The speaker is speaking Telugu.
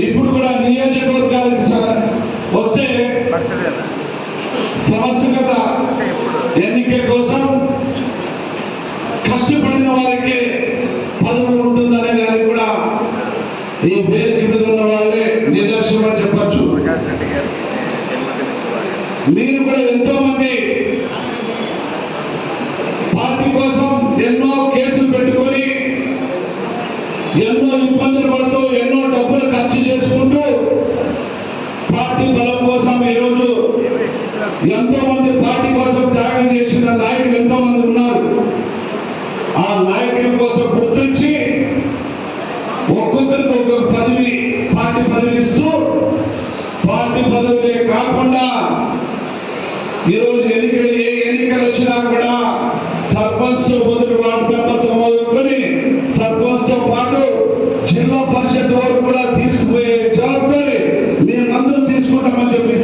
ఇప్పుడు కూడా నియోజకవర్గాలకు వస్తే సమస్యగత ఎన్నిక కోసం కష్టపడిన వారికి పదవి ఉంటుందనే దానికి కూడా ఈ వేదిక మీద ఉన్న వాళ్ళే నిదర్శనం అని చెప్పచ్చు. మీరు కూడా ఎంతో మంది పార్టీ కోసం ఎన్నో కేసులు పెట్టుకు ఎంతో మంది పార్టీ కోసం త్యాగం చేసిన నాయకులు ఎంతోమంది ఉన్నారు. ఆ నాయకుల కోసం గుర్తించి ఒక్కొక్కరికి ఒక్కొక్క పదవి పార్టీ పదవి ఇస్తూ పార్టీ పదవులే కాకుండా ఈరోజు ఎన్నికలు ఏ ఎన్నికలు వచ్చినా కూడా సర్పంచ్ మొదటి వార్డు మెంబర్తో మొదలుకొని సర్పంచ్తో పాటు జిల్లా పరిషత్ వరకు కూడా తీసుకుపోయే జవాబుదారి మేమందరూ తీసుకుంటామని చెప్పి